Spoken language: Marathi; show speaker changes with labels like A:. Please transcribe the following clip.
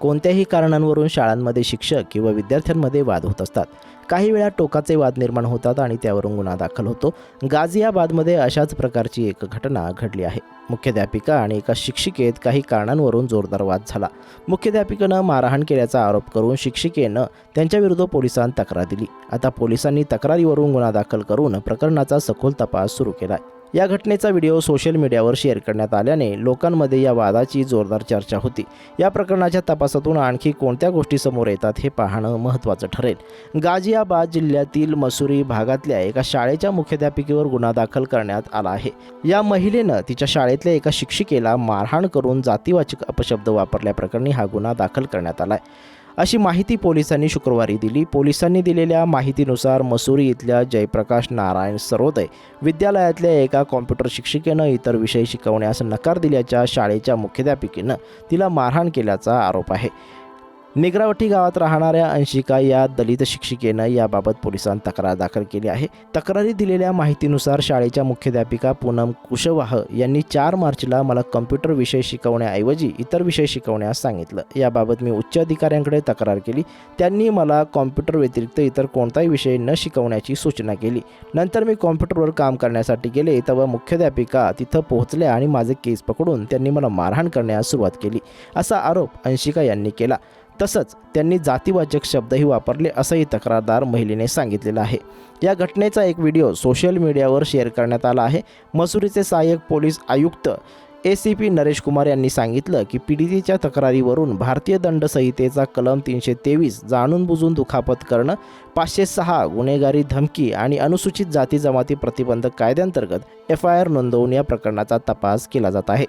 A: कोणत्याही कारणांवरून शाळांमध्ये शिक्षक किंवा विद्यार्थ्यांमध्ये वाद होत असतात. काही वेळा टोकाचे वाद निर्माण होतात आणि त्यावरून गुन्हा दाखल होतो. गाझियाबादमध्ये अशाच प्रकारची एक घटना घडली आहे. मुख्याध्यापिका आणि एका शिक्षिकेत काही कारणांवरून जोरदार वाद झाला. मुख्याध्यापिकेनं मारहाण केल्याचा आरोप करून शिक्षिकेनं त्यांच्याविरुद्ध पोलिसांत तक्रार दिली. आता पोलिसांनी तक्रारीवरून गुन्हा दाखल करून प्रकरणाचा सखोल तपास सुरू केला या घटनेचा व्हिडिओ सोशल मीडियावर शेअर करण्यात आल्याने लोकांमध्ये या वादाची जोरदार चर्चा होती. या प्रकरणाच्या तपासातून आणखी कोणत्या गोष्टी समोर येतात हे पाहणं महत्त्वाचं ठरेल. गाझियाबाद जिल्ह्यातील मसुरी भागातल्या एका शाळेच्या मुख्याध्यापिकेवर गुन्हा दाखल करण्यात आला आहे. या महिलेनं तिच्या शाळेतल्या एका शिक्षिकेला मारहाण करून जातीवाचक अपशब्द वापरल्याप्रकरणी हा गुन्हा दाखल करण्यात आला आहे अशी माहिती पोलिसांनी शुक्रवारी दिली. पोलिसांनी दिलेल्या माहितीनुसार मसुरी इथल्या जयप्रकाश नारायण सरोदय विद्यालयातल्या एका कॉम्प्युटर शिक्षिकेनं इतर विषय शिकवण्यास नकार दिल्याच्या शाळेच्या मुख्याध्यापिकेनं तिला मारहाण केल्याचा आरोप आहे. निग्रावठी गावात राहणाऱ्या अंशिका या दलित शिक्षिकेनं याबाबत पोलिसांत तक्रार दाखल केली आहे. तक्रारी दिलेल्या माहितीनुसार शाळेच्या मुख्याध्यापिका पूनम कुशवाह यांनी चार मार्चला मला कम्प्युटर विषय शिकवण्याऐवजी इतर विषय शिकवण्यास सांगितलं. याबाबत मी उच्च अधिकाऱ्यांकडे तक्रार केली. त्यांनी मला कॉम्प्युटर व्यतिरिक्त इतर कोणताही विषय न शिकवण्याची सूचना केली. नंतर मी कॉम्प्युटरवर काम करण्यासाठी गेले तेव्हा मुख्याध्यापिका तिथं पोहोचल्या आणि माझे केस पकडून त्यांनी मला मारहाण करण्यास सुरुवात केली. असा आरोप अंशिका यांनी केला. तसंच त्यांनी जातीवाचक शब्दही वापरले असंही तक्रारदार महिलेने सांगितलेलं आहे. या घटनेचा एक व्हिडिओ सोशल मीडियावर शेअर करण्यात आला आहे. मसुरीचे सहाय्यक पोलीस आयुक्त A C P Naresh Kumar यांनी सांगितलं की पीडितेच्या तक्रारीवरून भारतीय दंड संहितेचा कलम तीनशे तेवीस जाणून बुजून दुखापत करणं पाचशे सहा गुन्हेगारी धमकी आणि अनुसूचित जाती जमाती प्रतिबंधक कायद्यांतर्गत एफ आय आर नोंदवून या प्रकरणाचा तपास केला जात आहे.